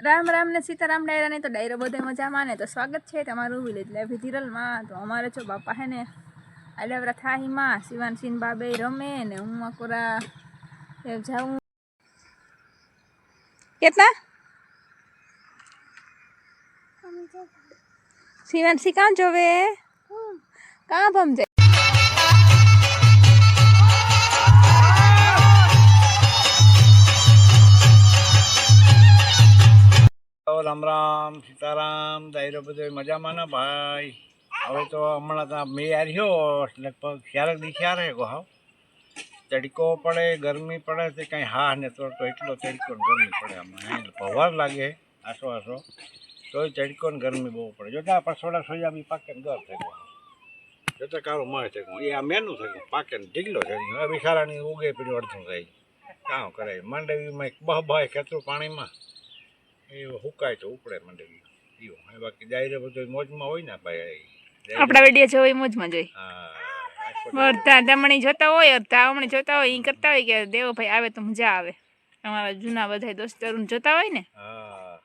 રામ રામ ને સીતારામ ડાયરાને તો ડાયરો બધે મજામાં ને તો સ્વાગત છે તમારું વિલેજ લાઈફ ધીરલમાં તો અમારે છો બાપા હે ને આડવરા થાહીમાં શિવાન સિન બાબે રમે ને હું અકોરા જાઉં. કેટલા? શિવાંશી કાં જોવે? કાં ભમજે રામ રામ, સીતારામ દાયરો બધો મજામાં ના ભાઈ? હવે તો હમણાં તો મેં આવ્યો લગભગ ક્યારેક દી આ ગો હાવ તડકો પડે, ગરમી પડે તે કંઈ હા ને તો એટલો તડકો ગરમી પડે આમાં. પવાર લાગે, આસો આસો. તોય તડકો ને ગરમી બહુ પડે. જોતા પસોડા સોયા બી પાકે ગર થઈ જોતા કારો મળે છે એ આ મેનું થઈ ગયું પાકે ને ઢીગલો થઈ ગયો હવે બિચારાની ઉગે પીડ્યું અડધું થઈ કાં કરે માંડવીમાં બહ બહ ખેતરું પાણીમાં એ હુકાય તો ઉપડે મંડળી. એવું હવે બાકી ડાયરે બધો મોજમાં હોય ને ભાઈ આપણા વીડિયો જોઈ મોજમાં જોઈ હા દી- દમણી જોતા હોય અડધા અમણી જોતા હોય એ કરતા હોય કે દેવો ભાઈ આવે તો મજા આવે. અમારા જૂના બધા દોસ્તરો જોતા હોય ને. હા.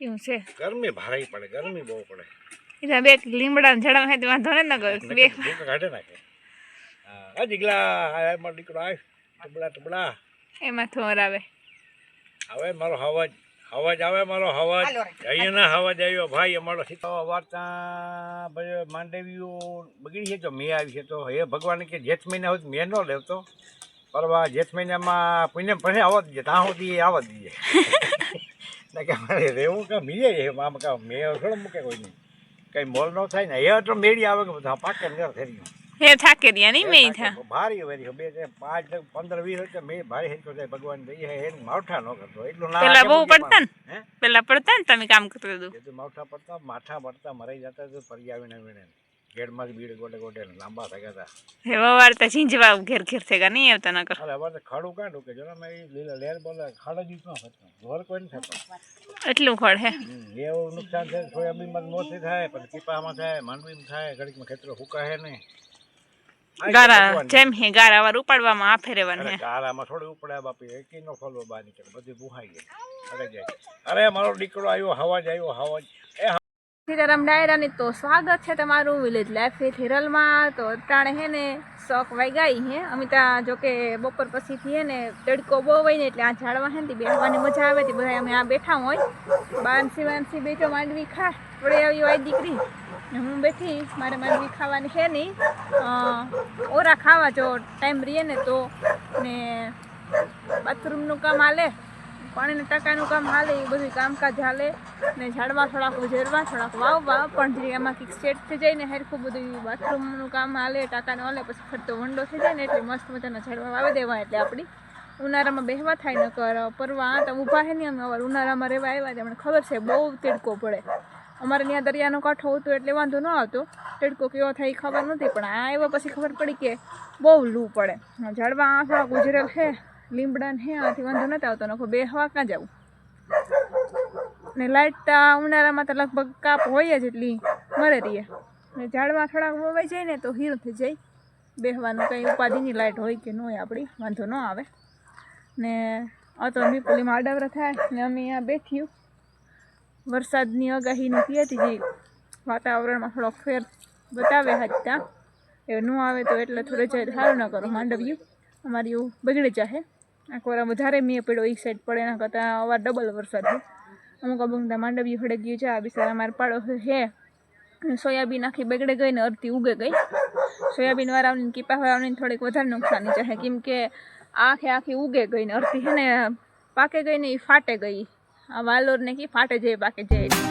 એવું છે. ગરમી ભારે પડે ગરમી બહુ પડે. એટલે બે લીમડા હોય તો વાંધો ને નગર બે. કાઢે નાખે. હા આ જીગલા આ મારો દીકરો આવ ટબડા ટબડા એમાં થોર આવે. હવે મારો હવાજ હવાજ આવે મારો હવાજ. અહીંયાના હવાજ આવ્યો. ભાઈ અમારો સીતો વાર્તા ભાઈ માંડવીઓ બગડી છે તો મેં આવી છે તો હે ભગવાન કે જેઠ મહિના હોય મેં ન લેવતો. પરવા જેઠ મહિનામાં પુણ્ય પછી આવવા દીજે ત્યાં સુધી આવવા દીજે ના કે મારે રહેવું કે મીએ આમ કે મેં થોડો મૂકે કોઈ નહીં. કંઈ મોલ ન થાય ને એ તો મેળી આવે કે બધા પાકે ઘર થઈ ગયું હે થાકે રહ્યા નહીં મેં થા ભારી વેરી બે છે પાંચ પંદર વીસ તો મેં ભારી હેરકો થાય ભગવાન દઈ હે માવઠા નો કરતો. એટલું ના પેલા બહુ પડતા ને? પેલા પડતા ને તમે કામ કરતો હતું એ માવઠા પડતા માઠા પડતા મરાઈ જતા તો ફરી આવીને આવીને ગેડમાં બીડ ગોટે ગોટે લાંબા થઈ ગયા હે તો ઝીંઝવા ઘેર ઘેર થેગા નહીં આવતા ન કર અરે વાર તો ખાડું કાઢું કે જો મે મેં લીલા લેર બોલે ખાડા જ ન થતો. ઘર કોઈ ન થતો. એટલું ખડ હે. એવું નુકસાન છે સોયાબીનમાં મોતી થાય પછી પીપામાં થાય માંડવીમાં થાય ઘડીકમાં ખેતરો ફૂકાય નહીં. આ ગારા જેમ હે ગારા વાર ઉપાડવામાં આફે અરે હે. ગારામાં થોડી ઉપડ્યા બાપી એકી નો ખોલવો બા નીકળે બધી બુહાઈ ગઈ અરે જાય અરે મારો દીકરો આવ્યો હવાજ આવ્યો હવાજ એ સીતારામ ડાયરાની તો સ્વાગત છે તમારું વિલેજ લાઈફ વિથ હિરલમાં તો અટાણે હે ને શોખ વાગ્યાઈ હે. અમિતા જો કે બપોર પછીથી હે ને તડકો બહુ હોય ને એટલે આ ઝાડવા હે ને બેસવાની મજા આવે તે બધા અમે આ બેઠા હોય. બાંસી વાંસી બેઠો માંડવી ખા. પડે આવી હોય દીકરી. હું બેઠી, મારે માંડવી ખાવાની છે નહીં. ઓરા ખાવા જો ટાઈમ રહીએ ને તો ને બાથરૂમનું કામ હાલે, પાણીને ટાંકાનું કામ હાલે, એ બધું કામકાજ હાલે. ને ઝાડવા થોડાક ઉજરવા, થોડાક વાવવા, પણ જે એમાં કંઈક સેટ થઈ જાય ને હરખું બધું બાથરૂમનું કામ હાલે, ટાંકાનું હાલે, પછી ફરતો વંડો થઈ જાય ને એટલે મસ્ત મજાના ઝાડવા વાવી દેવા એટલે આપણી. ઉનાળામાં બેહવા થાય ન કર પરવા, તો ઊભા છે ને અમે અમારે ઉનાળામાં રહેવા આવ્યા છે અમને ખબર છે, બહુ તેડકો પડે. અમારે ત્યાં દરિયાનો કાંઠો હતો એટલે વાંધો ન આવતો. તડકો કેવો થાય ખબર નથી પણ આ એવા પછી ખબર પડી કે બહુ લૂ પડે. ઝાડવા આ થોડાક ઉજરેલ છે લીમડા ને આથી વાંધો નથી આવતો નખો બે હવા ક્યાં જવું? ને લાઇટ ઉનાળામાં તો લગભગ કાપ હોય જ એટલી, મરે રહીએ ને ઝાડવા થોડાક વવાઈ જાય ને તો હીર થઈ જાય. બેહવાનું કંઈ ઉપાધિની લાઇટ હોય કે ન હોય આપણી વાંધો ન આવે. ને આ તો વિપુલીમાં આડાવરા થાય ને અમે અહીંયા બેઠ્યું વરસાદની આગાહી નથી હતી જે વાતાવરણમાં થોડોક ફેર બતાવે હતા. એ ન આવે તો એટલે થોડે જાય સારું ન કરો, માંડવ્યું. અમારી એવું બગડી જાહે. આ વધારે મેં પડ્યો એક સાઈડ પડે એના કરતાં અવાર ડબલ વરસાદ છે. અમુક અમુક માંડવ્યું હડે ગયું છે, આ બિચારા અમારે પાડો હે સોયાબીન આખી બગડે ગઈ ને અડધી ઉગે ગઈ. સોયાબીન વાળાની કીપા વાળાની થોડીક વધારે નુકસાની છે કેમ કે આખે આખી ઉગે ગઈ ને અડધી છે ને, પાકે ગઈ ને એ ફાટે ગઈ. આ વાલોર ને કી ફાટે જાય બાકી જાય